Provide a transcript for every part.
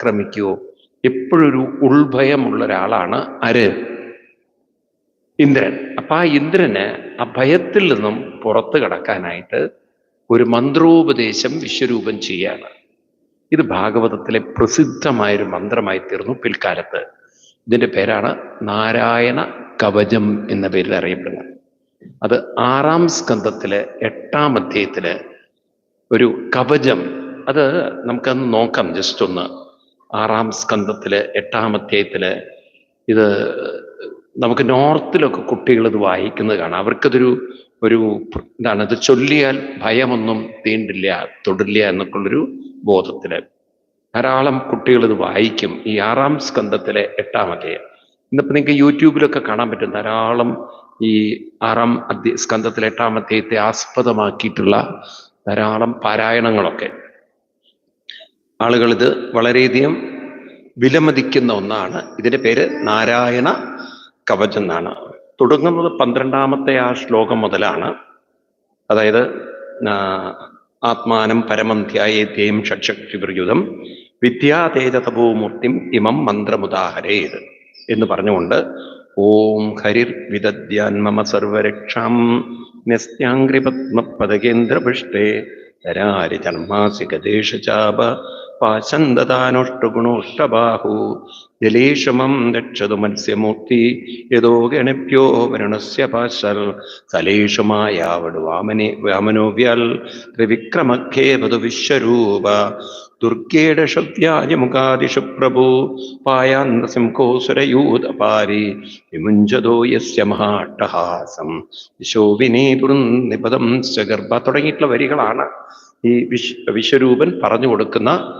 ആക്രമിക്കുവോ എപ്പോഴൊരു ഉൾഭയമുള്ള ഒരാളാണ് ആര് ഇന്ദ്രൻ. അപ്പൊ ആ ഇന്ദ്രന് ആ ഭയത്തിൽ നിന്നും പുറത്തു കടക്കാനായിട്ട് ഒരു മന്ത്രോപദേശം വിശ്വരൂപം ചെയ്യാണ്. ഇത് ഭാഗവതത്തിലെ പ്രസിദ്ധമായൊരു മന്ത്രമായി തീർന്നു പിൽക്കാലത്ത്. ഇതിന്റെ പേരാണ് നാരായണ കവചം എന്ന പേരിൽ അറിയപ്പെടുന്നത്. അത് ആറാം സ്കന്ധത്തിലെ എട്ടാം അധ്യായത്തിൽ ഒരു കവചം. അത് നമുക്കന്ന് നോക്കാം. ജസ്റ്റ് ഒന്ന് ആറാം സ്കന്ധത്തിൽ എട്ടാം അധ്യായത്തിൽ ഇത് നമുക്ക് നോർത്തിലൊക്കെ കുട്ടികൾ ഇത് വായിക്കുന്നത് കാണാം. അവർക്കതൊരു ഒരു എന്താണ് ഇത് ചൊല്ലിയാൽ ഭയമൊന്നും തീണ്ടില്ല തൊടില്ല എന്നൊക്കെയുള്ളൊരു ബോധത്തിൽ ധാരാളം കുട്ടികൾ ഇത് വായിക്കും ഈ ആറാം സ്കന്ധത്തിലെ എട്ടാം അധ്യായം. ഇന്നിപ്പോ നിങ്ങൾക്ക് യൂട്യൂബിലൊക്കെ കാണാൻ പറ്റും ധാരാളം ഈ ആറാം അധ്യ സ്കന്ധത്തിലെ അധ്യായത്തെ ആസ്പദമാക്കിയിട്ടുള്ള ധാരാളം പാരായണങ്ങളൊക്കെ. ആളുകൾ ഇത് വളരെയധികം വിലമതിക്കുന്ന ഒന്നാണ്. ഇതിന്റെ പേര് നാരായണ കവചം എന്നാണ്. തുടങ്ങുന്നത് പന്ത്രണ്ടാമത്തെ ആ ശ്ലോകം മുതലാണ്. അതായത് ആത്മാനം പരമം ധ്യായേത്യേം ഷഡ്ശക്തി പ്രയുതം വിദ്യാതേജ തപോമൂർത്തിം ഇമം മന്ത്രമുദാഹരേത് എന്ന് പറഞ്ഞുകൊണ്ട് ഓം ഹരിർ വിദദ്യാൻ മമ സർവരക്ഷാം ന്യസ്ത്യാംഗ്രിപത്മപദകേന്ദ്രപൃഷ്ടേ തരാരി ചർമാസി ദേശചാപ പാശന്തതാനുഷ്ടഗുണോഷ്ടബാഹു. ജലേശമം രക്ഷതു മത്സ്യമൂർത്തി. യഥോ ഗണഭ്യോ വരുണസ്യ പാശൽ. സലേഷമായാവടു വാമനെ വാമനോവ്യാൽ. ത്രിവിക്രമഖേവതു വിശ്വരൂപ. ദുർഗേട ശവ്യാജമുഖാദിഷു പ്രഭു. പായാന്തസിംഹോസുരയൂതപാരി. വിമുഞ്ചതോ യസ്യ മഹാട്ടഹാസം. ശോഭിനീപുരം ഗർഭ തുടങ്ങിയിട്ടുള്ള വരികളാണ് ഈ വിശ്വ വിശ്വരൂപൻ പറഞ്ഞു കൊടുക്കുന്ന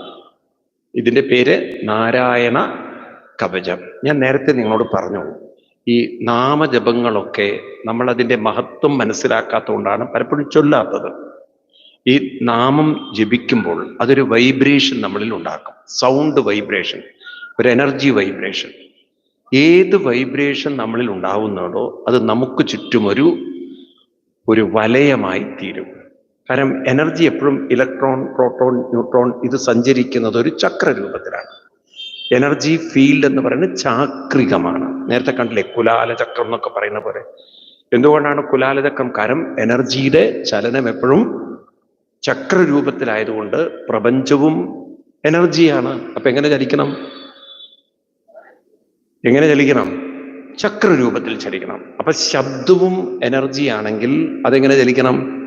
ഇതിന്റെ പേര് നാരായണ കവചം. ഞാൻ നേരത്തെ നിങ്ങളോട് പറഞ്ഞു ഈ നാമജപങ്ങളൊക്കെ നമ്മൾ അതിന്റെ മഹത്വം മനസ്സിലാക്കാത്തതുകൊണ്ടാണ് പലപ്പോഴും ചൊല്ലാത്തത്. ഈ നാമം ജപിക്കുമ്പോൾ അതൊരു വൈബ്രേഷൻ നമ്മളിൽ ഉണ്ടാക്കും. സൗണ്ട് വൈബ്രേഷൻ ഒരു എനർജി വൈബ്രേഷൻ. ഏത് വൈബ്രേഷൻ നമ്മളിൽ ഉണ്ടാവുന്നുണ്ടോ അത് നമുക്ക് ചുറ്റുമൊരു ഒരു വലയമായി തീരും. കാരണം എനർജി എപ്പോഴും ഇലക്ട്രോൺ പ്രോട്ടോൺ ന്യൂട്രോൺ ഇത് സഞ്ചരിക്കുന്നത് ഒരു ചക്ര രൂപത്തിലാണ് എനർജി ഫീൽഡ് എന്ന് പറയുന്നത് ചാക്രികമാണ്. നേരത്തെ കണ്ടില്ലേ കുലാല ചക്രം എന്നൊക്കെ പറയുന്ന പോലെ. എന്തുകൊണ്ടാണ് കുലാല ചക്രം കാരണം എനർജിയുടെ ചലനം എപ്പോഴും ചക്ര രൂപത്തിലായതുകൊണ്ട് പ്രപഞ്ചവും എനർജിയാണ്. അപ്പൊ എങ്ങനെ ചലിക്കണം? എങ്ങനെ ചലിക്കണം? ചക്ര രൂപത്തിൽ ചലിക്കണം. അപ്പൊ ശബ്ദവും എനർജി ആണെങ്കിൽ അതെങ്ങനെ ചലിക്കണം?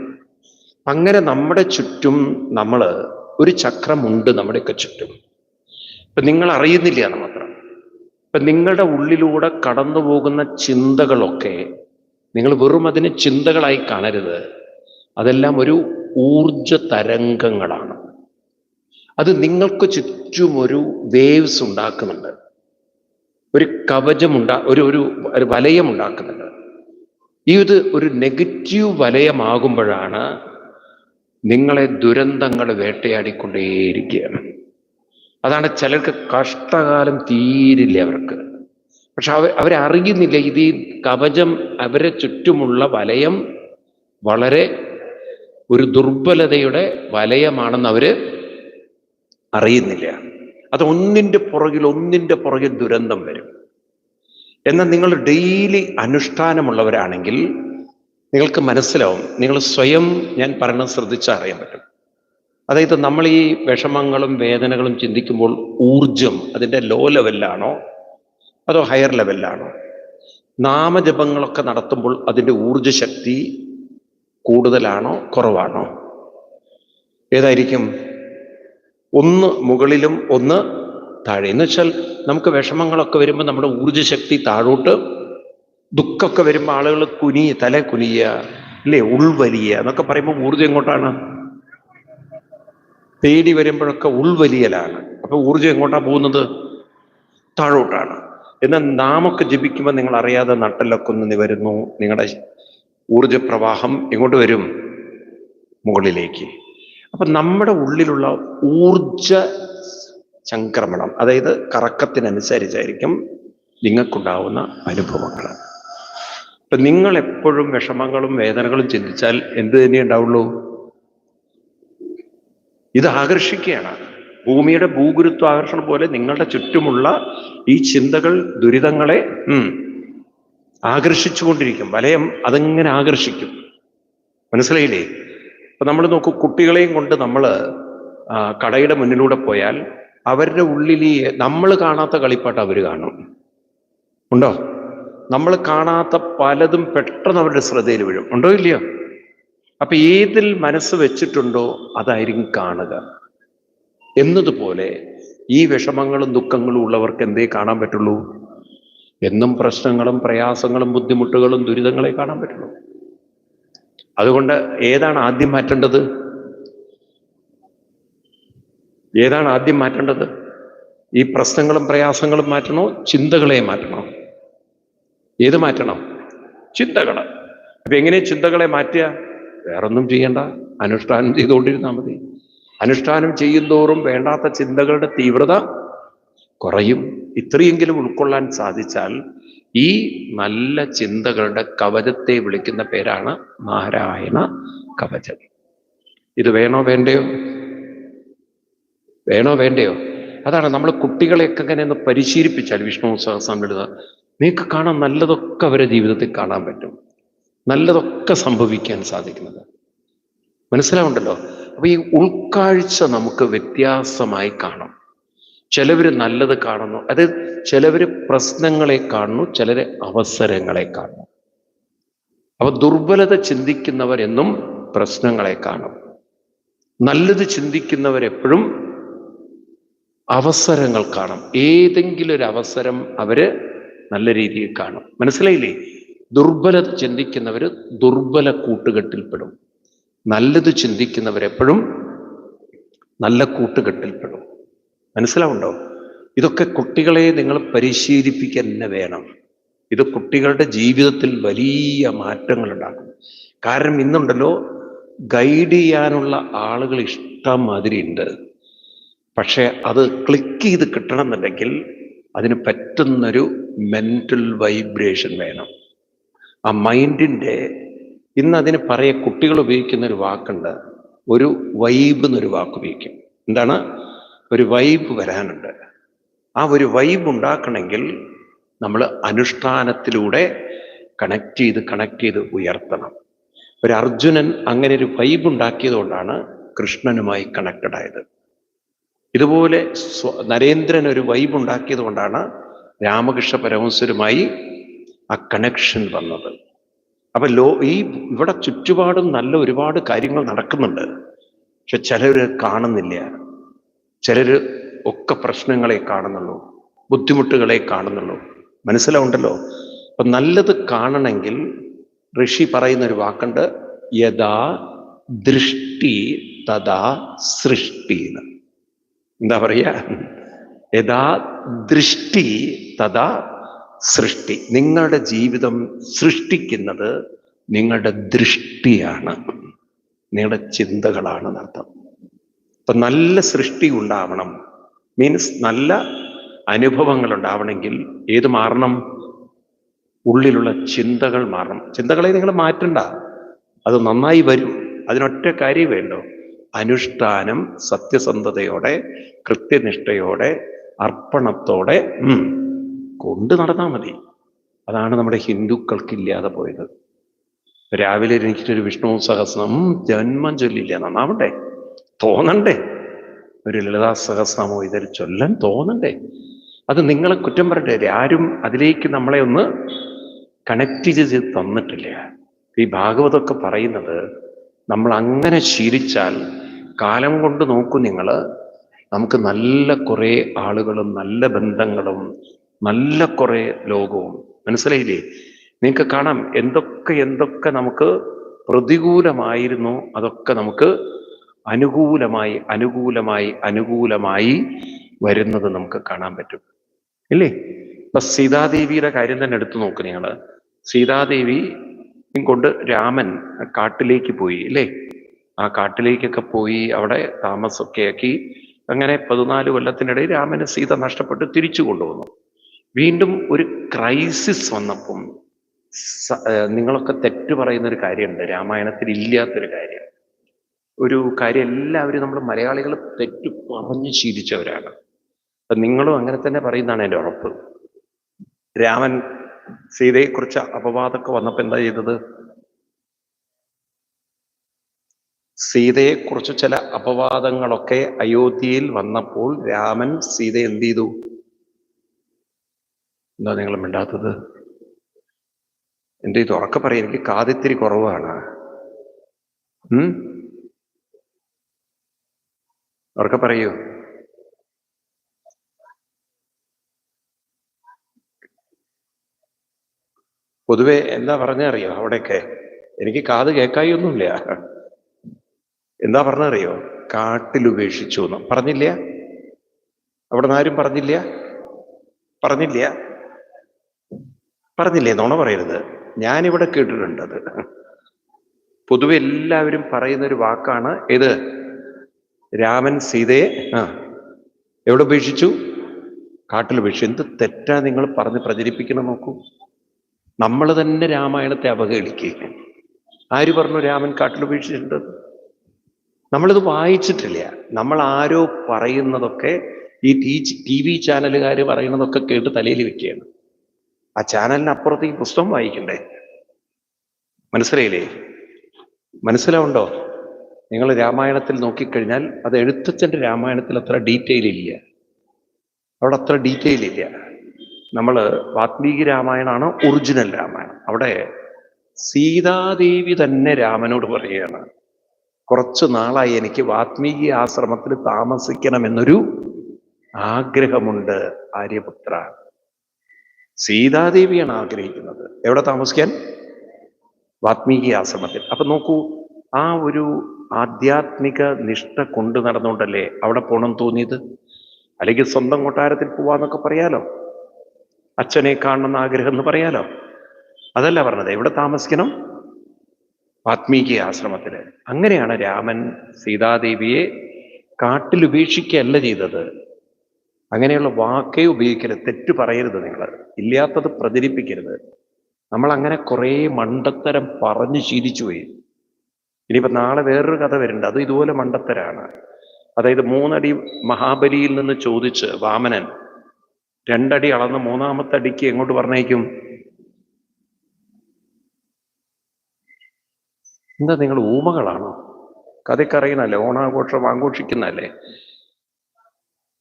അങ്ങനെ നമ്മുടെ ചുറ്റും നമ്മൾ ഒരു ചക്രമുണ്ട് നമ്മുടെയൊക്കെ ചുറ്റും. ഇപ്പൊ നിങ്ങൾ അറിയുന്നില്ല എന്ന് മാത്രം. ഇപ്പൊ നിങ്ങളുടെ ഉള്ളിലൂടെ കടന്നു പോകുന്ന ചിന്തകളൊക്കെ നിങ്ങൾ വെറും അതിനെ ചിന്തകളായി കാണരുത്. അതെല്ലാം ഒരു ഊർജ തരംഗങ്ങളാണ്. അത് നിങ്ങൾക്ക് ചുറ്റും ഒരു വേവ്സ് ഉണ്ടാക്കുന്നുണ്ട്. ഒരു കവചമുണ്ടാ ഒരു ഒരു ഒരു വലയം ഉണ്ടാക്കുന്നുണ്ട്. ഈ ഇത് ഒരു നെഗറ്റീവ് വലയമാകുമ്പോഴാണ് നിങ്ങളെ ദുരന്തങ്ങൾ വേട്ടയാടിക്കൊണ്ടേയിരിക്കുകയാണ്. അതാണ് ചിലർക്ക് കഷ്ടകാലം തീരില്ല അവർക്ക്. പക്ഷെ അവർ അവരറിയുന്നില്ല ഇത് ഈ കവചം അവരെ ചുറ്റുമുള്ള വലയം വളരെ ഒരു ദുർബലതയുടെ വലയമാണെന്ന് അവർ അറിയുന്നില്ല. അത് ഒന്നിന്റെ പുറകിൽ ഒന്നിന്റെ പുറകിൽ ദുരന്തം വരും. എന്നാൽ നിങ്ങൾ ഡെയിലി അനുഷ്ഠാനമുള്ളവരാണെങ്കിൽ നിങ്ങൾക്ക് മനസ്സിലാവും. നിങ്ങൾ സ്വയം ഞാൻ പറയുന്നത് ശ്രദ്ധിച്ചാൽ അറിയാൻ പറ്റും. അതായത് നമ്മൾ ഈ വിഷമങ്ങളും വേദനകളും ചിന്തിക്കുമ്പോൾ ഊർജം അതിന്റെ ലോ ലെവലിലാണോ അതോ ഹയർ ലെവലിലാണോ നാമജപങ്ങളൊക്കെ നടത്തുമ്പോൾ അതിന്റെ ഊർജശക്തി കൂടുതലാണോ? കുറവാണോ? ഏതായിരിക്കും? ഒന്ന് മുകളിലും ഒന്ന് താഴെ. എന്ന് വെച്ചാൽ നമുക്ക് വിഷമങ്ങളൊക്കെ വരുമ്പോൾ നമ്മുടെ ഊർജശക്തി താഴോട്ട് ദുഃഖമൊക്കെ വരുമ്പോൾ ആളുകൾ കുനി തല കുനിയ അല്ലേ? ഉൾവലിയ എന്നൊക്കെ പറയുമ്പോൾ ഊർജം എങ്ങോട്ടാണ്? പേടി വരുമ്പോഴൊക്കെ ഉൾവലിയലാണ്. അപ്പൊ ഊർജം എങ്ങോട്ടാ പോകുന്നത്? താഴോട്ടാണ്. എന്നാൽ നാമൊക്കെ ജപിക്കുമ്പോൾ നിങ്ങൾ അറിയാതെ നട്ടലൊക്കെ ഒന്ന് നിവരുന്നു നിങ്ങളുടെ ഊർജപ്രവാഹം എങ്ങോട്ട് വരും? മുകളിലേക്ക്. അപ്പൊ നമ്മുടെ ഉള്ളിലുള്ള ഊർജ സംക്രമണം അതായത് കറക്കത്തിനനുസരിച്ചായിരിക്കും നിങ്ങൾക്കുണ്ടാവുന്ന അനുഭവങ്ങൾ ഇപ്പൊ നിങ്ങൾ എപ്പോഴും വിഷമങ്ങളും വേദനകളും ചിന്തിച്ചാൽ എന്ത് തന്നെ ഉണ്ടാവുള്ളൂ? ഇത് ആകർഷിക്കുകയാണ്. ഭൂമിയുടെ ഭൂഗുരുത്വാകർഷണം പോലെ നിങ്ങളുടെ ചുറ്റുമുള്ള ഈ ചിന്തകൾ ദുരിതങ്ങളെ ആകർഷിച്ചു ആകർഷിച്ചുകൊണ്ടിരിക്കും. വലയം അതെങ്ങനെ ആകർഷിക്കും. മനസ്സിലായില്ലേ? ഇപ്പൊ നമ്മൾ നോക്കൂ കുട്ടികളെയും കൊണ്ട് നമ്മൾ കടയുടെ മുന്നിലൂടെ പോയാൽ അവരുടെ ഉള്ളിൽ ഈ നമ്മൾ കാണാത്ത കളിപ്പാട്ട് അവർ കാണും. ഉണ്ടോ? നമ്മൾ കാണാത്ത പലതും പെട്ടെന്ന് അവരുടെ ശ്രദ്ധയിൽ വീഴും. ഉണ്ടോ ഇല്ലയോ? അപ്പൊ ഏതിൽ മനസ്സ് വെച്ചിട്ടുണ്ടോ അതായിരിക്കും കാണുക. എന്നതുപോലെ ഈ വിഷമങ്ങളും ദുഃഖങ്ങളും ഉള്ളവർക്ക് എന്തേ കാണാൻ പറ്റുള്ളൂ? എന്നും പ്രശ്നങ്ങളും പ്രയാസങ്ങളും ബുദ്ധിമുട്ടുകളും ദുരിതങ്ങളെ കാണാൻ പറ്റുള്ളൂ. അതുകൊണ്ട് ഏതാണ് ആദ്യം മാറ്റേണ്ടത്? ഏതാണ് ആദ്യം മാറ്റേണ്ടത്? ഈ പ്രശ്നങ്ങളും പ്രയാസങ്ങളും മാറ്റണോ? ചിന്തകളെ മാറ്റണോ? ഏത് മാറ്റണം? ചിന്തകൾ അപ്പൊ എങ്ങനെ ചിന്തകളെ മാറ്റുക? വേറൊന്നും ചെയ്യണ്ട. അനുഷ്ഠാനം ചെയ്തുകൊണ്ടിരുന്നാൽ മതി. അനുഷ്ഠാനം ചെയ്യുന്തോറും വേണ്ടാത്ത ചിന്തകളുടെ തീവ്രത കുറയും. ഇത്രയെങ്കിലും ഉൾക്കൊള്ളാൻ സാധിച്ചാൽ ഈ നല്ല ചിന്തകളുടെ കവചത്തെ വിളിക്കുന്ന പേരാണ് നാരായണ കവചം. ഇത് വേണോ വേണ്ടയോ? വേണോ വേണ്ടയോ? അതാണ് നമ്മൾ കുട്ടികളെയൊക്കെ ഇങ്ങനെ ഒന്ന് പരിശീലിപ്പിച്ചാൽ വിഷ്ണു സഹസ്രമെഴുതുക നിങ്ങൾക്ക് കാണാൻ നല്ലതൊക്കെ അവരുടെ ജീവിതത്തിൽ കാണാൻ പറ്റും. നല്ലതൊക്കെ സംഭവിക്കാൻ സാധിക്കുന്നത്. മനസ്സിലാവുണ്ടല്ലോ അപ്പൊ ഈ ഉൾക്കാഴ്ച നമുക്ക് വ്യത്യാസമായി കാണാം. ചിലവർ നല്ലത് കാണുന്നു. അത് ചിലവർ പ്രശ്നങ്ങളെ കാണുന്നു ചിലർ അവസരങ്ങളെ കാണുന്നു. അപ്പൊ ദുർബലത ചിന്തിക്കുന്നവരെന്നും പ്രശ്നങ്ങളെ കാണും. നല്ലത് ചിന്തിക്കുന്നവരെപ്പോഴും അവസരങ്ങൾ കാണും. ഏതെങ്കിലും ഒരു അവസരം അവർ നല്ല രീതിയിൽ കാണും. മനസ്സിലായില്ലേ? ദുർബലത ചിന്തിക്കുന്നവർ ദുർബല കൂട്ടുകെട്ടിൽപ്പെടും. നല്ലത് ചിന്തിക്കുന്നവരെപ്പോഴും നല്ല കൂട്ടുകെട്ടിൽപ്പെടും. മനസ്സിലാവുണ്ടോ? ഇതൊക്കെ കുട്ടികളെ നിങ്ങൾ പരിശീലിപ്പിക്കാൻ തന്നെ വേണം. ഇത് കുട്ടികളുടെ ജീവിതത്തിൽ വലിയ മാറ്റങ്ങൾ ഉണ്ടാക്കും കാരണം ഇന്നുണ്ടല്ലോ ഗൈഡ് ചെയ്യാനുള്ള ആളുകൾ ഇഷ്ടം മാതിരി ഉണ്ട്. പക്ഷെ അത് ക്ലിക്ക് ചെയ്ത് കിട്ടണമെന്നുണ്ടെങ്കിൽ അതിന് പറ്റുന്നൊരു മെന്റൽ വൈബ്രേഷൻ വേണം. ആ മൈൻഡിന്റെ ഇന്ന് അതിന് പറയ കുട്ടികൾ ഉപയോഗിക്കുന്ന ഒരു വാക്കുണ്ട്. ഒരു വൈബ് എന്നൊരു വാക്ക് ഉപയോഗിക്കും. എന്താണ്? ഒരു വൈബ് വരാനുണ്ട്. ആ ഒരു വൈബ് ഉണ്ടാക്കണമെങ്കിൽ നമ്മൾ അനുഷ്ഠാനത്തിലൂടെ കണക്ട് ചെയ്ത് കണക്ട് ചെയ്ത് ഉയർത്തണം. ഒരു അർജുനൻ അങ്ങനെ ഒരു വൈബ് ഉണ്ടാക്കിയതുകൊണ്ടാണ് കൃഷ്ണനുമായി കണക്റ്റഡ് ആയത്. ഇതുപോലെ നരേന്ദ്രൻ ഒരു വൈബ് ഉണ്ടാക്കിയത് കൊണ്ടാണ് രാമകൃഷ്ണ പരമഹംസരുമായി ആ കണക്ഷൻ വന്നത്. അപ്പൊ ലോ ഈ ഇവിടെ ചുറ്റുപാടും നല്ല ഒരുപാട് കാര്യങ്ങൾ നടക്കുന്നുണ്ട്. പക്ഷെ ചിലര് കാണുന്നില്ല. ചിലര് ഒക്കെ പ്രശ്നങ്ങളെ കാണുന്നുള്ളൂ. ബുദ്ധിമുട്ടുകളെ കാണുന്നുള്ളൂ. മനസ്സിലാവുണ്ടല്ലോ? അപ്പൊ നല്ലത് കാണണമെങ്കിൽ ഋഷി പറയുന്ന ഒരു വാക്കുണ്ട്. യഥാ ദൃഷ്ടി തഥാ സൃഷ്ടി എന്ന് എന്താ പറയാ? യഥാ ദൃഷ്ടി തഥാ സൃഷ്ടി. നിങ്ങളുടെ ജീവിതം സൃഷ്ടിക്കുന്നത് നിങ്ങളുടെ ദൃഷ്ടിയാണ്. നിങ്ങളുടെ ചിന്തകളാണ് അർത്ഥം അപ്പൊ നല്ല സൃഷ്ടി ഉണ്ടാവണം. മീൻസ് നല്ല അനുഭവങ്ങൾ ഉണ്ടാവണമെങ്കിൽ ഏത് മാറണം? ഉള്ളിലുള്ള ചിന്തകൾ മാറണം. ചിന്തകളെ നിങ്ങൾ മാറ്റണ്ട. അത് നന്നായി വരും. അതിനൊറ്റ കാര്യം വേണ്ടോ. അനുഷ്ഠാനം സത്യസന്ധതയോടെ കൃത്യനിഷ്ഠയോടെ അർപ്പണത്തോടെ കൊണ്ട് നടന്നാൽ മതി. അതാണ് നമ്മുടെ ഹിന്ദുക്കൾക്കില്ലാതെ പോയത്. രാവിലെ എനിക്കൊരു വിഷ്ണു സഹസ്രം ജന്മം ചൊല്ലില്ല. നന്നാവണ്ടേ? തോന്നണ്ടേ? ഒരു ലളിതാ സഹസ്രമോ ഇതൊരു ചൊല്ലാൻ തോന്നണ്ടേ? അത് നിങ്ങളെ കുറ്റം പറയട്ടെ. ആരും അതിലേക്ക് നമ്മളെ ഒന്ന് കണക്ട് ചെയ്ത് തന്നിട്ടില്ല. ഈ ഭാഗവതമൊക്കെ പറയുന്നത് നമ്മൾ അങ്ങനെ ശീലിച്ചാൽ കാലം കൊണ്ട് നോക്കൂ നിങ്ങൾ നമുക്ക് നല്ല കുറേ ആളുകളും നല്ല ബന്ധങ്ങളും നല്ല കുറേ ലോകവും. മനസ്സിലായില്ലേ? നിങ്ങൾക്ക് കാണാം എന്തൊക്കെ എന്തൊക്കെ നമുക്ക് പ്രതികൂലമായിരുന്നു. അതൊക്കെ നമുക്ക് അനുകൂലമായി അനുകൂലമായി അനുകൂലമായി വരുന്നത് നമുക്ക് കാണാൻ പറ്റും. ഇല്ലേ? ഇപ്പൊ സീതാദേവിയുടെ കാര്യം തന്നെ എടുത്തു നോക്ക് നിങ്ങൾ സീതാദേവി കൊണ്ട് രാമൻ കാട്ടിലേക്ക് പോയി അല്ലേ ആ കാട്ടിലേക്കൊക്കെ പോയി അവിടെ താമസമൊക്കെ ആക്കി അങ്ങനെ പതിനാല് കൊല്ലത്തിനിടയിൽ രാമന് സീത നഷ്ടപ്പെട്ട് തിരിച്ചു കൊണ്ടുവന്നു. വീണ്ടും ഒരു ക്രൈസിസ് വന്നപ്പം നിങ്ങളൊക്കെ തെറ്റു പറയുന്ന ഒരു കാര്യമുണ്ട്. രാമായണത്തിൽ ഇല്ലാത്തൊരു കാര്യം. ഒരു കാര്യം എല്ലാവരും നമ്മൾ മലയാളികൾ തെറ്റു പറഞ്ഞു ശീലിച്ചവരാണ്. അപ്പൊ നിങ്ങളും അങ്ങനെ തന്നെ പറയുന്നതാണ് എന്റെ ഉറപ്പ്. രാമൻ സീതയെക്കുറിച്ച് അപവാദമൊക്കെ വന്നപ്പോൾ എന്താ ചെയ്തത്? സീതയെക്കുറിച്ച് ചില അപവാദങ്ങളൊക്കെ അയോധ്യയിൽ വന്നപ്പോൾ രാമൻ സീത എന്ത് ചെയ്തു എന്താ നിങ്ങൾ മിണ്ടാത്തത്? എന്ത് ചെയ്തു? ഉറക്കെ പറയാം എനിക്ക് കാതിത്തിരി കുറവാണ്. ഉറക്കെ പറയൂ. പൊതുവെ എന്താ പറഞ്ഞറിയോ അവിടെയൊക്കെ? എനിക്ക് കാത് കേൾക്കായൊന്നുമില്ല. എന്താ പറഞ്ഞറിയോ? കാട്ടിൽ ഉപേക്ഷിച്ചു എന്ന്. പറഞ്ഞില്ല? അവിടെ ആരും പറഞ്ഞില്ല? പറഞ്ഞില്ല? പറഞ്ഞില്ലേ? നോണ പറയരുത്. ഞാനിവിടെ കേട്ടിട്ടുണ്ടത്. പൊതുവെ എല്ലാവരും പറയുന്ന ഒരു വാക്കാണ് ഏത്? രാമൻ സീതയെ ആ എവിടെ ഉപേക്ഷിച്ചു? കാട്ടിൽ ഉപേക്ഷിച്ചു. എന്ത് തെറ്റാ നിങ്ങൾ പറഞ്ഞ് പ്രചരിപ്പിക്കണം നോക്കൂ. നമ്മൾ തന്നെ രാമായണത്തെ അവഹേളിക്കുക ആര് പറഞ്ഞു രാമൻ കാട്ടിൽ ഉപേക്ഷിച്ചിട്ടുണ്ട് നമ്മളിത് വായിച്ചിട്ടില്ല. നമ്മൾ ആരോ പറയുന്നതൊക്കെ ഈ ടി വി ചാനലുകാർ പറയുന്നതൊക്കെ കേട്ട് തലയിൽ വെക്കുകയാണ്. ആ ചാനലിന് അപ്പുറത്ത് ഈ പുസ്തകം വായിക്കണ്ടേ? മനസ്സിലായില്ലേ? മനസ്സിലാവുണ്ടോ? നിങ്ങൾ രാമായണത്തിൽ നോക്കിക്കഴിഞ്ഞാൽ അത് എഴുത്തച്ഛന്റെ രാമായണത്തിൽ അത്ര ഡീറ്റെയിൽ ഇല്ല. അവിടെ അത്ര ഡീറ്റെയിൽ ഇല്ല. നമ്മൾ വാത്മീകി രാമായണമാണ് ഒറിജിനൽ രാമായണം. അവിടെ സീതാദേവി തന്നെ രാമനോട് പറയുകയാണ്. കുറച്ചു നാളായി എനിക്ക് വാത്മീകി ആശ്രമത്തിൽ താമസിക്കണമെന്നൊരു ആഗ്രഹമുണ്ട് ആര്യപുത്ര. സീതാദേവിയാണ് ആഗ്രഹിക്കുന്നത്. എവിടെ താമസിക്കാൻ? വാത്മീകി ആശ്രമത്തിൽ. അപ്പൊ നോക്കൂ ആ ഒരു ആധ്യാത്മിക നിഷ്ഠ കൊണ്ടു നടന്നുകൊണ്ടല്ലേ അവിടെ പോകണം തോന്നിയത്? അല്ലെങ്കിൽ സ്വന്തം കൊട്ടാരത്തിൽ പോവാന്നൊക്കെ പറയാലോ? അച്ഛനെ കാണണമെന്ന് ആഗ്രഹം എന്ന് പറയാലോ? അതല്ല പറഞ്ഞത്. എവിടെ താമസിക്കണം? വാത്മീകി ആശ്രമത്തിൽ അങ്ങനെയാണ് രാമൻ സീതാദേവിയെ കാട്ടിൽ ഉപേക്ഷിക്കുകയല്ല ചെയ്തത്. അങ്ങനെയുള്ള വാക്കേ ഉപയോഗിക്കരുത് തെറ്റ് പറയരുത് നിങ്ങൾ. ഇല്ലാത്തത് പ്രചരിപ്പിക്കരുത്. നമ്മൾ അങ്ങനെ കുറേ മണ്ടത്തരം പറഞ്ഞു ശീലിച്ചു പോയി. ഇനിയിപ്പോൾ നാളെ വേറൊരു കഥ വരുന്നുണ്ട്. അത് ഇതുപോലെ മണ്ടത്തരാണ്. അതായത് മൂന്നടി മഹാബലിയിൽ നിന്ന് ചോദിച്ച് വാമനൻ രണ്ടടി അളന്ന് മൂന്നാമത്തെ അടിക്ക് എങ്ങോട്ട് പറഞ്ഞേക്കും എന്താ നിങ്ങൾ ഊമകളാണോ? കഥക്കറിയണല്ലേ ഓണാഘോഷം ആഘോഷിക്കുന്നല്ലേ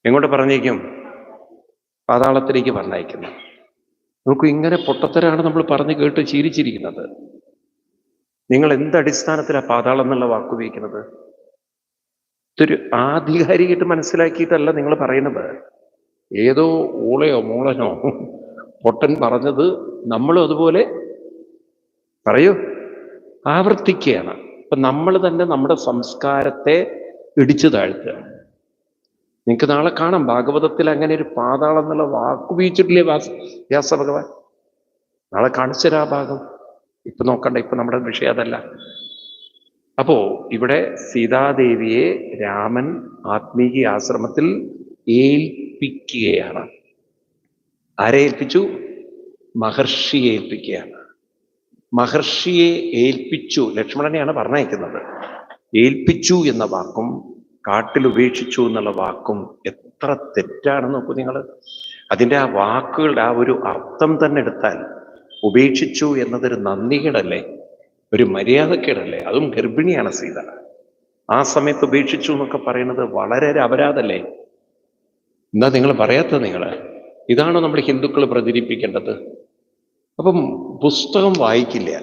എങ്ങോട്ട് പറഞ്ഞേക്കും? പാതാളത്തിലേക്ക് പറഞ്ഞയക്കുന്നു. നമുക്ക് ഇങ്ങനെ പൊട്ടത്തരാണ് നമ്മൾ പറഞ്ഞു കേട്ട് ചീരിച്ചിരിക്കുന്നത് നിങ്ങൾ എന്ത് അടിസ്ഥാനത്തിലാണ് പാതാളം എന്നുള്ള വാക്ക് ഉപയോഗിക്കുന്നത്? ഇതൊരു ആധികാരികമായിട്ട് മനസ്സിലാക്കിയിട്ടല്ല നിങ്ങൾ പറയുന്നത്. ഏതോ ഊളയോ മൂളനോ പൊട്ടൻ പറഞ്ഞത് നമ്മളും അതുപോലെ പറയൂ. ആവർത്തിക്കുകയാണ്. അപ്പൊ നമ്മൾ തന്നെ നമ്മുടെ സംസ്കാരത്തെ ഇടിച്ചു താഴ്ത്തുകയാണ് നിങ്ങൾക്ക് നാളെ കാണാം. ഭാഗവതത്തിൽ അങ്ങനെ ഒരു പാതാളം എന്നുള്ള വാക്ക് ഉപയോഗിച്ചിട്ടില്ലേ വ്യാസ ഭഗവാൻ? നാളെ കാണിച്ചരാ ഭാഗം. ഇപ്പൊ നോക്കണ്ട ഇപ്പൊ നമ്മുടെ വിഷയം അതല്ല. അപ്പോ ഇവിടെ സീതാദേവിയെ രാമൻ ആത്മീയ ആശ്രമത്തിൽ ഏൽപ്പിക്കുകയാണ്. ആരെ ഏൽപ്പിച്ചു? മഹർഷിയെ ഏൽപ്പിക്കുകയാണ്. മഹർഷിയെ ഏൽപ്പിച്ചു. ലക്ഷ്മണനെയാണ് പറഞ്ഞയക്കുന്നത്. ഏൽപ്പിച്ചു എന്ന വാക്കും കാട്ടിൽ ഉപേക്ഷിച്ചു എന്നുള്ള വാക്കും എത്ര തെറ്റാണെന്ന് നോക്കൂ നിങ്ങൾ അതിന്റെ ആ വാക്കുകളുടെ ആ ഒരു അർത്ഥം തന്നെ എടുത്താൽ ഉപേക്ഷിച്ചു എന്നതൊരു നന്ദികേടല്ലേ? ഒരു മര്യാദക്കേടല്ലേ? അതും ഗർഭിണിയാണ് സീത. ആ സമയത്ത് ഉപേക്ഷിച്ചു എന്നൊക്കെ പറയുന്നത് വളരെ ഒരു അപരാധല്ലേ? എന്താ നിങ്ങൾ പറയാത്തത് നിങ്ങൾ ഇതാണോ നമ്മൾ ഹിന്ദുക്കൾ പ്രചരിപ്പിക്കേണ്ടത്? അപ്പം പുസ്തകം വായിക്കില്ല.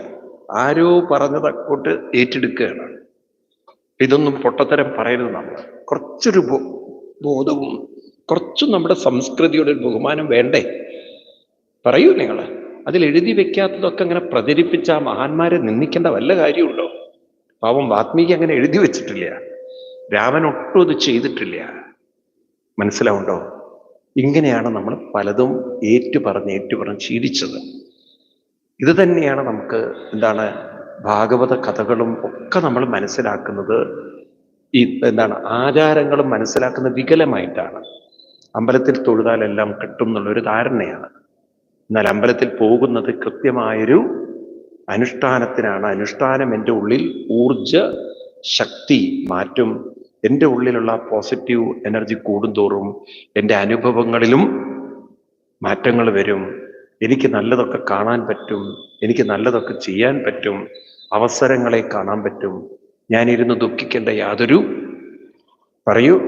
ആരോ പറഞ്ഞത് അങ്ങോട്ട് ഏറ്റെടുക്കുകയാണ്. ഇതൊന്നും പൊട്ടത്തരം പറയരുത് നമ്മൾ. കുറച്ചൊരു ബോധവും കുറച്ചും നമ്മുടെ സംസ്കൃതിയുടെ ഒരു ബഹുമാനം വേണ്ടേ? പറയൂ നിങ്ങൾ അതിൽ എഴുതി വെക്കാത്തതൊക്കെ അങ്ങനെ പ്രചരിപ്പിച്ച ആ മഹാന്മാരെ നിന്ദിക്കേണ്ട വല്ല കാര്യമുണ്ടോ? പാവം വാത്മീകി അങ്ങനെ എഴുതി വെച്ചിട്ടില്ല. രാമൻ ഒട്ടും അത് ചെയ്തിട്ടില്ല. മനസ്സിലാവുണ്ടോ? ഇങ്ങനെയാണ് നമ്മൾ പലതും ഏറ്റുപറഞ്ഞ് ഏറ്റുപറഞ്ഞ് ശീലിച്ചത്. ഇത് തന്നെയാണ് നമുക്ക് എന്താണ് ഭാഗവത കഥകളും ഒക്കെ നമ്മൾ മനസ്സിലാക്കുന്നത് ഈ എന്താണ് ആചാരങ്ങളും മനസ്സിലാക്കുന്ന വികലമായിട്ടാണ്. അമ്പലത്തിൽ തൊഴുതാലെല്ലാം കിട്ടും എന്നുള്ളൊരു ധാരണയാണ്. എന്നാൽ അമ്പലത്തിൽ പോകുന്നത് കൃത്യമായൊരു അനുഷ്ഠാനത്തിനാണ്. അനുഷ്ഠാനം എന്റെ ഉള്ളിൽ ഊർജ ശക്തി മാറ്റും. എന്റെ ഉള്ളിലുള്ള പോസിറ്റീവ് എനർജി കൂടുന്തോറും എന്റെ അനുഭവങ്ങളിലും മാറ്റങ്ങൾ വരും. എനിക്ക് നല്ലതൊക്കെ കാണാൻ പറ്റും എനിക്ക് നല്ലതൊക്കെ ചെയ്യാൻ പറ്റും അവസരങ്ങളെ കാണാൻ പറ്റും. ഞാനിരുന്ന് ദുഃഖിക്കേണ്ട യാതൊരു പറയൂ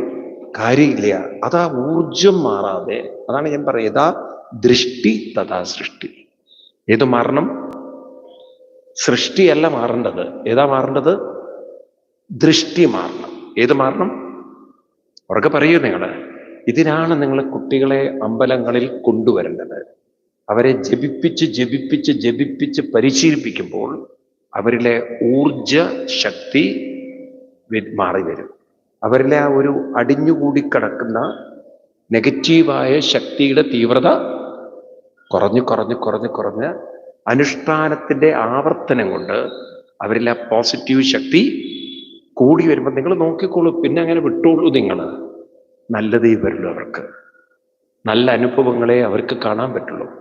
കാര്യമില്ല. അതാ ഊർജം മാറാതെ അതാണ് ഞാൻ പറയുക യഥാ ദൃഷ്ടി തഥാ സൃഷ്ടി. ഏത് മാറണം? സൃഷ്ടിയല്ല മാറേണ്ടത്. ഏതാ മാറേണ്ടത്? ദൃഷ്ടി മാറണം. ഏത് മാറണം? ഉറക്കെ പറയൂ നിങ്ങൾ ഇതിനാണ് നിങ്ങൾ കുട്ടികളെ അമ്പലങ്ങളിൽ കൊണ്ടുവരേണ്ടത്. അവരെ ജപിപ്പിച്ച് ജപിപ്പിച്ച് ജപിപ്പിച്ച് പരിശീലിപ്പിക്കുമ്പോൾ അവരിലെ ഊർജ ശക്തി മാറി വരും. അവരിലെ ആ ഒരു അടിഞ്ഞുകൂടി കിടക്കുന്ന നെഗറ്റീവായ ശക്തിയുടെ തീവ്രത കുറഞ്ഞു കുറഞ്ഞു കുറഞ്ഞു കുറഞ്ഞ് അനുഷ്ഠാനത്തിന്റെ ആവർത്തനം കൊണ്ട് അവരിലെ പോസിറ്റീവ് ശക്തി കൂടി വരുമ്പോൾ നിങ്ങൾ നോക്കിക്കോളൂ പിന്നെ അങ്ങനെ വിട്ടോളൂ നിങ്ങൾ. നല്ലതേ വരുള്ളൂ അവർക്ക്. നല്ല അനുഭവങ്ങളെ അവർക്ക് കാണാൻ പറ്റുള്ളൂ.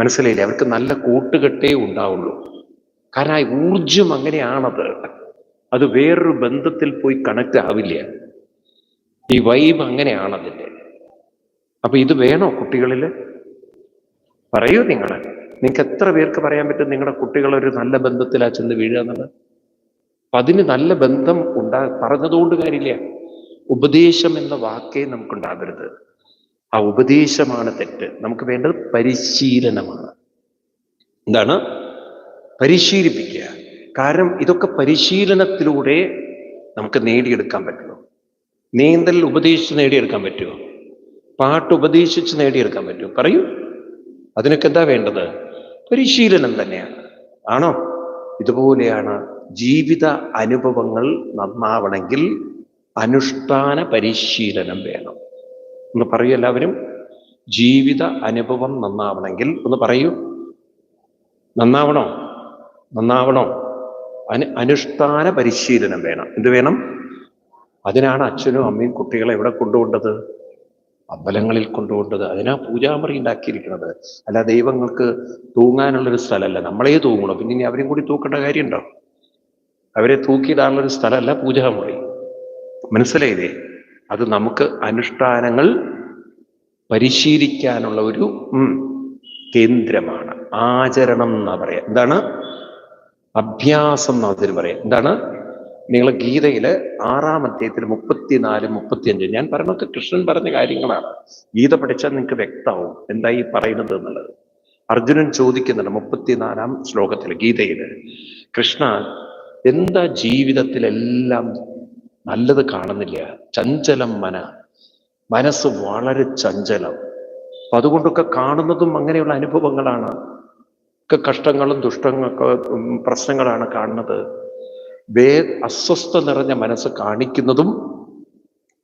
മനസ്സിലായില്ലേ? അവർക്ക് നല്ല കൂട്ടുകെട്ടേ ഉണ്ടാവുള്ളൂ. കാരണം ആ ഊർജം അങ്ങനെയാണത്. അത് വേറൊരു ബന്ധത്തിൽ പോയി കണക്ട് ആവില്ല. ഈ വൈബ് അങ്ങനെയാണതിന്റെ അപ്പൊ ഇത് വേണോ കുട്ടികളിൽ പറയൂ നിങ്ങൾ നിങ്ങൾക്ക് എത്ര പേർക്ക് പറയാൻ പറ്റും നിങ്ങളുടെ കുട്ടികൾ ഒരു നല്ല ബന്ധത്തിലാ ചെന്ന് വീഴുക എന്നുള്ളത്? അപ്പൊ അതിന് നല്ല ബന്ധം ഉണ്ടാ പറഞ്ഞതുകൊണ്ട് കാര്യമില്ല. ഉപദേശം എന്ന വാക്കേ നമുക്കുണ്ടാകരുത്. ആ ഉപദേശമാണ് തെറ്റ്. നമുക്ക് വേണ്ടത് പരിശീലനമാണ്. എന്താണ്? പരിശീലിപ്പിക്കുക. കാരണം ഇതൊക്കെ പരിശീലനത്തിലൂടെ നമുക്ക് നേടിയെടുക്കാൻ പറ്റുള്ളൂ നീന്തൽ ഉപദേശിച്ച് നേടിയെടുക്കാൻ പറ്റുമോ? പാട്ട് ഉപദേശിച്ച് നേടിയെടുക്കാൻ പറ്റുമോ? പറയൂ. അതിനൊക്കെ എന്താ വേണ്ടത്? പരിശീലനം തന്നെയാണ്. ആണോ? ഇതുപോലെയാണ് ജീവിത അനുഭവങ്ങൾ നന്നാവണമെങ്കിൽ അനുഷ്ഠാന പരിശീലനം വേണം. ഒന്ന് പറയൂ എല്ലാവരും. ജീവിത അനുഭവം നന്നാവണമെങ്കിൽ ഒന്ന് പറയൂ. നന്നാവണോ? നന്നാവണോ? അനു അനുഷ്ഠാന പരിശീലനം വേണം. എന്ത് വേണം? അതിനാണ് അച്ഛനും അമ്മയും കുട്ടികളെ എവിടെ കൊണ്ടുപോകേണ്ടത്? അമ്പലങ്ങളിൽ കൊണ്ടുപോകേണ്ടത്. അതിനാ പൂജാമുറി ഉണ്ടാക്കിയിരിക്കുന്നത്. അല്ല ദൈവങ്ങൾക്ക് തൂങ്ങാനുള്ളൊരു സ്ഥലമല്ല. നമ്മളേ തൂങ്ങണം പിന്നെ ഇനി അവരെയും കൂടി തൂക്കേണ്ട കാര്യമുണ്ടോ? അവരെ തൂക്കിയിടാനുള്ളൊരു സ്ഥലമല്ല പൂജാമുറി. മനസ്സിലായില്ലേ? അത് നമുക്ക് അനുഷ്ഠാനങ്ങൾ പരിശീലിക്കാനുള്ള ഒരു കേന്ദ്രമാണ്. ആചരണം എന്നാ പറയാ. എന്താണ്? അഭ്യാസം എന്നാ അതിന് പറയാം. എന്താണ്? നിങ്ങൾ ഗീതയിൽ ആറാം അധ്യായത്തിൽ മുപ്പത്തിനാല് മുപ്പത്തിയഞ്ച് ഞാൻ പറഞ്ഞത് കൃഷ്ണൻ പറഞ്ഞ കാര്യങ്ങളാണ്. ഗീത പഠിച്ചാൽ നിങ്ങൾക്ക് വ്യക്തമാവും എന്താ ഈ പറയുന്നത് എന്നുള്ളത്. അർജുനൻ ചോദിക്കുന്നുണ്ട് മുപ്പത്തിനാലാം ശ്ലോകത്തിൽ ഗീതയിൽ കൃഷ്ണ എന്താ ജീവിതത്തിലെല്ലാം നല്ലത് കാണുന്നില്ല. ചഞ്ചലം മന. മനസ്സ് വളരെ ചഞ്ചലം. അപ്പൊ അതുകൊണ്ടൊക്കെ കാണുന്നതും അങ്ങനെയുള്ള അനുഭവങ്ങളാണ്. ഒക്കെ കഷ്ടങ്ങളും ദുഷ്ടങ്ങളൊക്കെ പ്രശ്നങ്ങളാണ് കാണുന്നത്. വേ അസ്വസ്ഥ നിറഞ്ഞ മനസ്സ് കാണിക്കുന്നതും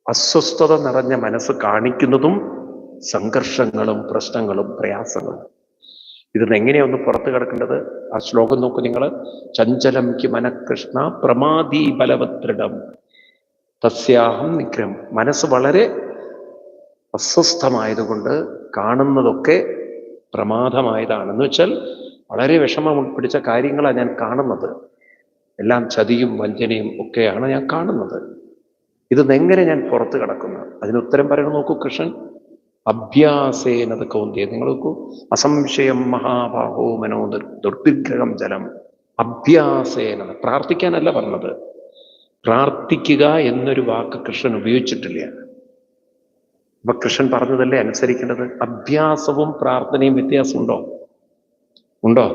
അസ്വസ്ഥത നിറഞ്ഞ മനസ്സ് കാണിക്കുന്നതും സംഘർഷങ്ങളും പ്രശ്നങ്ങളും പ്രയാസങ്ങളും. ഇതിന്ന് എങ്ങനെയൊന്ന് ഒന്ന് പുറത്ത് കിടക്കേണ്ടത്? ആ ശ്ലോകം നോക്കൂ നിങ്ങൾ ചഞ്ചലം കി മനകൃഷ്ണ പ്രമാദി ബലവത്രിടം തസ്യാഹം നിഗ്രഹം മനസ്സ് വളരെ അസ്വസ്ഥമായതുകൊണ്ട് കാണുന്നതൊക്കെ പ്രമാദമായതാണെന്ന് വെച്ചാൽ വളരെ വിഷമം പിടിച്ച കാര്യങ്ങളാണ് ഞാൻ കാണുന്നത്. എല്ലാം ചതിയും വഞ്ചനയും ഒക്കെയാണ് ഞാൻ കാണുന്നത്. ഇത് എങ്ങനെ ഞാൻ പുറത്ത് കിടക്കുന്നു? അതിന് ഉത്തരം പറയണം നോക്കൂ കൃഷ്ണൻ. അഭ്യാസേനത് കൗന്തിയ നിങ്ങൾ നോക്കൂ. അസംശയം മഹാബാഹോ മനോ ദുർ- ദുർവിഗ്രഹം ജലം. അഭ്യാസേനത് പ്രാർത്ഥിക്കാനല്ല പറഞ്ഞത്. പ്രാർത്ഥിക്കുക എന്നൊരു വാക്ക് കൃഷ്ണൻ ഉപയോഗിച്ചിട്ടില്ല. അപ്പൊ കൃഷ്ണൻ പറഞ്ഞതല്ലേ അനുസരിക്കേണ്ടത്? അഭ്യാസവും പ്രാർത്ഥനയും വ്യത്യാസമുണ്ടോ? ഉണ്ടോ?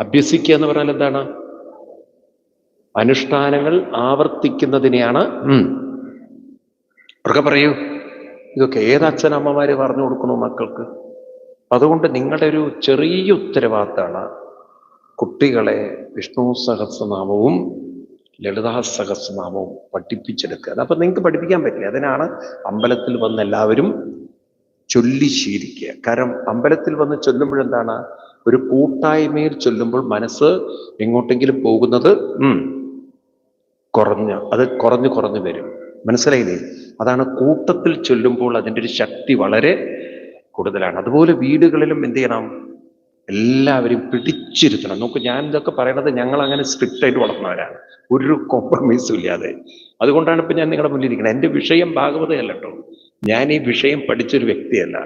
അഭ്യസിക്കുക എന്ന് പറഞ്ഞാൽ എന്താണ്? അനുഷ്ഠാനങ്ങൾ ആവർത്തിക്കുന്നതിനെയാണ് ഉറക്കെ പറയൂ. ഇതൊക്കെ ഏത് അച്ഛനമ്മമാര് പറഞ്ഞു കൊടുക്കണു മക്കൾക്ക്? അതുകൊണ്ട് നിങ്ങളുടെ ഒരു ചെറിയ ഉത്തരവാദിത്തമാണ് കുട്ടികളെ വിഷ്ണു സഹസ്രനാമവും ലളിതാ സഹസ്രനാമവും പഠിപ്പിച്ചെടുക്കുക അതപ്പൊ നിങ്ങൾക്ക് പഠിപ്പിക്കാൻ പറ്റില്ല. അതിനാണ് അമ്പലത്തിൽ വന്ന് എല്ലാവരും ചൊല്ലി ശീലിക്കുക. കാരണം അമ്പലത്തിൽ വന്ന് ചൊല്ലുമ്പോഴെന്താണ് ഒരു കൂട്ടായ്മയിൽ ചൊല്ലുമ്പോൾ മനസ്സ് എങ്ങോട്ടെങ്കിലും പോകുന്നത് കുറഞ്ഞ് അത് കുറഞ്ഞു കുറഞ്ഞു വരും. മനസ്സിലായില്ലേ? അതാണ് കൂട്ടത്തിൽ ചൊല്ലുമ്പോൾ അതിന്റെ ഒരു ശക്തി വളരെ കൂടുതലാണ്. അതുപോലെ വീടുകളിലും എന്ത് ചെയ്യണം? എല്ലാവരും പിടിച്ചു പിടിച്ചിരുത്തണം നോക്കൂ ഞാൻ ഇതൊക്കെ പറയണത് ഞങ്ങൾ അങ്ങനെ സ്ട്രിക്റ്റ് ആയിട്ട് വളർന്നവരാണ്. ഒരു കോംപ്രമൈസും ഇല്ലാതെ. അതുകൊണ്ടാണ് ഇപ്പൊ ഞാൻ നിങ്ങളുടെ മുന്നിൽ ഇരിക്കുന്നത് വിഷയം ഭാഗവതയല്ല കേട്ടോ. ഞാൻ ഈ വിഷയം പഠിച്ചൊരു വ്യക്തിയല്ല.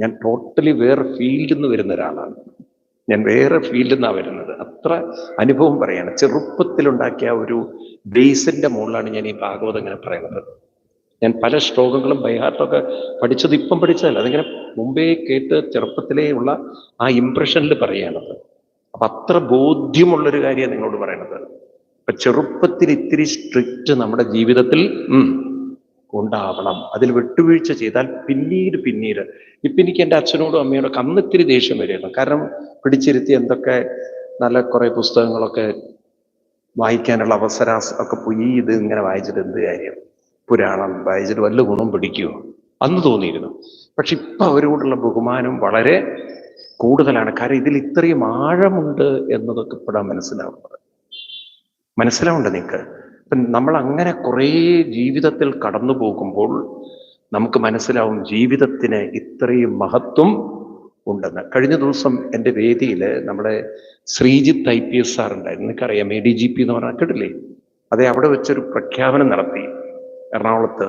ഞാൻ ടോട്ടലി വേറെ ഫീൽഡിൽ നിന്ന് വരുന്ന ഒരാളാണ്. ഞാൻ വേറെ ഫീൽഡിൽ നിന്നാണ് വരുന്നത്. അത്ര അനുഭവം പറയാണ്. ചെറുപ്പത്തിലുണ്ടാക്കിയ ഒരു ബേസിന്റെ മുകളിലാണ് ഞാൻ ഈ ഭാഗവതം ഇങ്ങനെ പറയുന്നത്. ഞാൻ പല ശ്ലോകങ്ങളും ബൈഹാർട്ടൊക്കെ പഠിച്ചത് ഇപ്പം പഠിച്ചതല്ല. അതിങ്ങനെ മുമ്പേ കേട്ട് ചെറുപ്പത്തിലേ ഉള്ള ആ ഇംപ്രഷനിൽ പറയുകയാണത് അപ്പൊ അത്ര ബോധ്യമുള്ളൊരു കാര്യമാണ് നിങ്ങളോട് പറയണത്. അപ്പൊ ചെറുപ്പത്തിൽ ഇത്തിരി സ്ട്രിക്റ്റ് നമ്മുടെ ജീവിതത്തിൽ ഉണ്ടാവണം. അതിൽ വിട്ടുവീഴ്ച ചെയ്താൽ പിന്നീട് പിന്നീട്. ഇപ്പൊ എനിക്ക് എന്റെ അച്ഛനോടും അമ്മയോടൊക്കെ അന്ന് ഇത്തിരി ദേഷ്യം വരികയാണ് കാരണം പിടിച്ചിരുത്തി എന്തൊക്കെ നല്ല കുറെ പുസ്തകങ്ങളൊക്കെ വായിക്കാനുള്ള അവസര ഒക്കെ പോയി. ഇത് ഇങ്ങനെ വായിച്ചിട്ട് എന്ത് കാര്യം? പുരാണം വായിച്ചിട്ട് വല്ല ഗുണം പിടിക്കുമോ അന്ന് തോന്നിയിരുന്നു. പക്ഷെ ഇപ്പൊ അവരോടുള്ള ബഹുമാനം വളരെ കൂടുതലാണ്. കാരണം ഇതിൽ ഇത്രയും ആഴമുണ്ട് എന്നതൊക്കെ ഇപ്പോഴാണ് മനസ്സിലാവുന്നത്. മനസ്സിലാവുണ്ട് നിങ്ങൾക്ക് ഇപ്പം നമ്മൾ അങ്ങനെ കുറേ ജീവിതത്തിൽ കടന്നു പോകുമ്പോൾ നമുക്ക് മനസ്സിലാവും ജീവിതത്തിന് ഇത്രയും മഹത്വം ഉണ്ടെന്ന്. കഴിഞ്ഞ ദിവസം എന്റെ വേദിയിൽ നമ്മുടെ Sreejith I P S sir ഉണ്ടായിരുന്നു. നിനക്കറിയാം എ ഡി ജി പി എന്ന് പറഞ്ഞാൽ കേട്ടില്ലേ? അതെ അവിടെ വെച്ചൊരു പ്രഖ്യാപനം നടത്തി. എറണാകുളത്ത്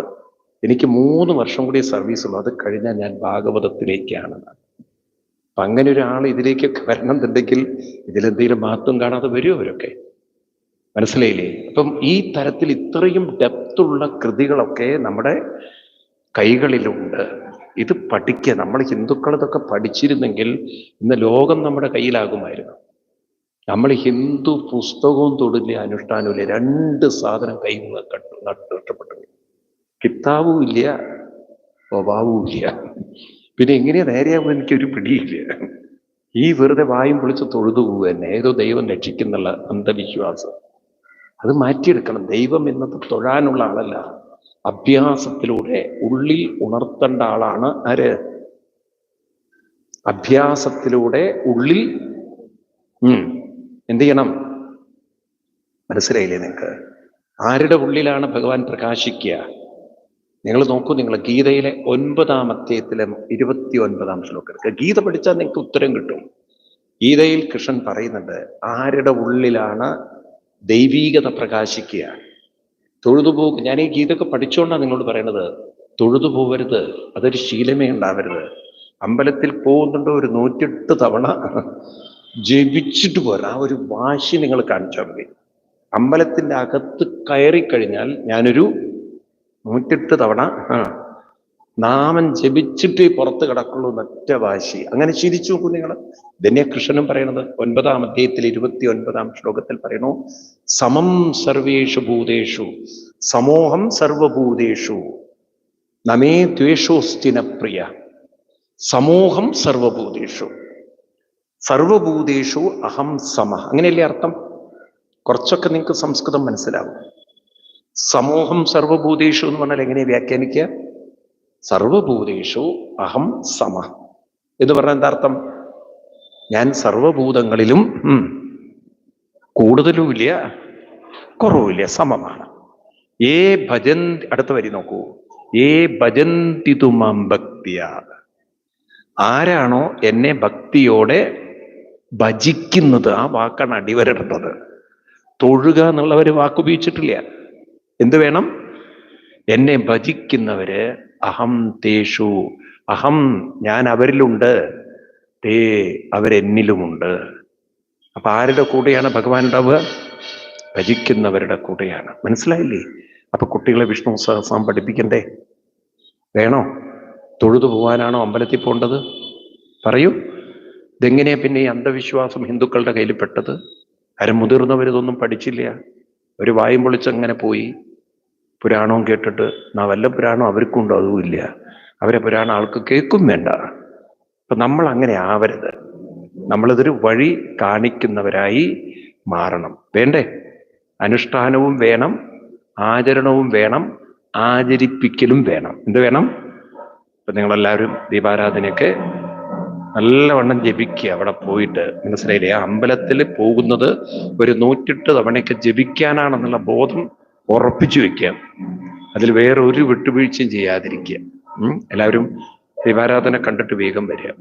എനിക്ക് മൂന്ന് വർഷം കൂടി സർവീസ് ഉള്ളൂ. അത് കഴിഞ്ഞാൽ ഞാൻ ഭാഗവതത്തിലേക്കാണ്. അപ്പൊ അങ്ങനെ ഒരാൾ ഇതിലേക്കൊക്കെ വരണം എന്നുണ്ടെങ്കിൽ ഇതിലെന്തെങ്കിലും മഹത്വം കാണാതെ വരും അവരൊക്കെ. മനസ്സിലായില്ലേ? അപ്പം ഈ തരത്തിൽ ഇത്രയും ഡെപ്തുള്ള കൃതികളൊക്കെ നമ്മുടെ കൈകളിലുണ്ട്. ഇത് പഠിക്കുക. നമ്മൾ ഹിന്ദുക്കൾ ഇതൊക്കെ പഠിച്ചിരുന്നെങ്കിൽ ഇന്ന് ലോകം നമ്മുടെ കയ്യിലാകുമായിരുന്നു. നമ്മൾ ഹിന്ദു പുസ്തകവും തൊടില്ല അനുഷ്ഠാനവും ഇല്ല രണ്ട് സാധനം കൈ നഷ്ടപ്പെട്ടു. കിത്താവും ഇല്ല സ്വഭാവവും ഇല്ല. പിന്നെ എങ്ങനെയാ നേരെയാവുമ്പോൾ എനിക്കൊരു പിടിയില്ല. ഈ വെറുതെ വായും പൊളിച്ച് തൊഴുതു പോവുക തന്നെ ഏതോ ദൈവം രക്ഷിക്കുന്നുള്ള അന്ധവിശ്വാസം. അത് മാറ്റിയെടുക്കണം. ദൈവം എന്നത് തൊഴാനുള്ള ആളല്ല. അഭ്യാസത്തിലൂടെ ഉള്ളിൽ ഉണർത്തേണ്ട ആളാണ് ആര്? അഭ്യാസത്തിലൂടെ ഉള്ളിൽ എന്ത് ചെയ്യണം? മനസ്സിലായില്ലേ നിങ്ങൾക്ക് ആരുടെ ഉള്ളിലാണ് ഭഗവാൻ പ്രകാശിക്കുക? നിങ്ങൾ നോക്കൂ നിങ്ങൾ ഗീതയിലെ ഒൻപതാം അധ്യായത്തിലെ ഇരുപത്തി ഒൻപതാം ശ്ലോകം എടുക്കുക ഗീത പഠിച്ചാൽ നിങ്ങൾക്ക് ഉത്തരം കിട്ടും. ഗീതയിൽ കൃഷ്ണൻ പറയുന്നുണ്ട് ആരുടെ ഉള്ളിലാണ് ദൈവീകത പ്രകാശിക്കുക തൊഴുതുപോ ഞാൻ ഈ ഗീതയൊക്കെ പഠിച്ചുകൊണ്ടാണ് നിങ്ങളോട് പറയണത്. തൊഴുതു പോവരുത് അതൊരു ശീലമേ ഉണ്ടാവരുത്. അമ്പലത്തിൽ പോകുന്നുണ്ടോ ഒരു നൂറ്റെട്ട് തവണ ജപിച്ചിട്ട് പോരാ ഒരു വാശി നിങ്ങൾ കാണിച്ചാൽ മതി. അമ്പലത്തിന്റെ അകത്ത് കയറി കഴിഞ്ഞാൽ ഞാനൊരു നൂറ്റെട്ട് തവണ നാമൻ നാമം ജപിച്ചിട്ട് പുറത്ത് കിടക്കുള്ളൂ ഒറ്റ വാശി. അങ്ങനെ ശീലിച്ചു നോക്കൂ നിങ്ങൾ ഇതന്നെ കൃഷ്ണനും പറയണത് ഒൻപതാം അധ്യായത്തിൽ ഇരുപത്തി ഒൻപതാം ശ്ലോകത്തിൽ പറയണു സമം സർവേഷു ഭൂതേഷു സമോഹം സർവഭൂതേഷു നമേ ദ്വേഷോസ്തിന പ്രിയ സമൂഹം സർവഭൂതേഷു സർവഭൂതേഷു അഹം സമ. അങ്ങനെയല്ലേ അർത്ഥം? കുറച്ചൊക്കെ നിങ്ങൾക്ക് സംസ്കൃതം മനസ്സിലാവും. സമൂഹം സർവഭൂതേഷു എന്ന് പറഞ്ഞാൽ എങ്ങനെ വ്യാഖ്യാനിക്കുക? സർവഭൂതേഷു അഹം സമ. എന്ന് പറഞ്ഞാൽ എന്താ അർത്ഥം? ഞാൻ സർവഭൂതങ്ങളിലും കൂടുതലുമില്ല കുറവുമില്ല സമമാണ്. ഏ ഭജൻ അടുത്ത വരി നോക്കൂ. ഏ ഭജന്തിതുമം ഭക്തിയ. ആരാണോ എന്നെ ഭക്തിയോടെ ഭജിക്കുന്നത്? ആ വാക്കാണ് അടിവരേണ്ടത് തൊഴുക എന്നുള്ളവര് വാക്ക് ഉപയോഗിച്ചിട്ടില്ല എന്ത് വേണം? എന്നെ ഭജിക്കുന്നവര് അഹം തേഷു. അഹം ഞാൻ അവരിലുണ്ട്. തേ അവരെന്നിലുമുണ്ട്. അപ്പൊ ആരുടെ കൂടെയാണ് ഭഗവാൻ ഉണ്ടാവുക? ഭജിക്കുന്നവരുടെ കൂടെയാണ്. മനസ്സിലായില്ലേ? അപ്പൊ കുട്ടികളെ വിഷ്ണു സഹസം പഠിപ്പിക്കണ്ടേ? വേണോ? തൊഴുതു പോവാനാണോ അമ്പലത്തിൽ പോകേണ്ടത് പറയൂ. ഇതെങ്ങനെയാ പിന്നെ ഈ അന്ധവിശ്വാസം ഹിന്ദുക്കളുടെ കയ്യിൽ പെട്ടത് ആരും മുതിർന്നവരിതൊന്നും പഠിച്ചില്ല. ഒരു വായും പൊളിച്ചങ്ങനെ പോയി. പുരാണവും കേട്ടിട്ട് നാ വല്ല പുരാണം അവർക്കും ഉണ്ടോ അതും ഇല്ല. അവരെ പുരാണം ആൾക്ക് കേൾക്കും വേണ്ട. അപ്പൊ നമ്മൾ അങ്ങനെ ആവരുത്. നമ്മളിതൊരു വഴി കാണിക്കുന്നവരായി മാറണം. വേണ്ടേ? അനുഷ്ഠാനവും വേണം. ആചരണവും വേണം. ആചരിപ്പിക്കലും വേണം. എന്ത് വേണം? ഇപ്പൊ നിങ്ങളെല്ലാവരും ദീപാരാധനയൊക്കെ നല്ലവണ്ണം ജപിക്കുക. അവിടെ പോയിട്ട് മനസ്സിലായില്ലേ? ആ അമ്പലത്തിൽ പോകുന്നത് ഒരു നൂറ്റെട്ട് തവണയൊക്കെ ജപിക്കാനാണെന്നുള്ള ബോധം ഉറപ്പിച്ചു വെക്കുക. അതിൽ വേറെ ഒരു വിട്ടുവീഴ്ചയും ചെയ്യാതിരിക്കുക. എല്ലാവരും ദൈവാരാധന കണ്ടിട്ട് വേഗം വരിക.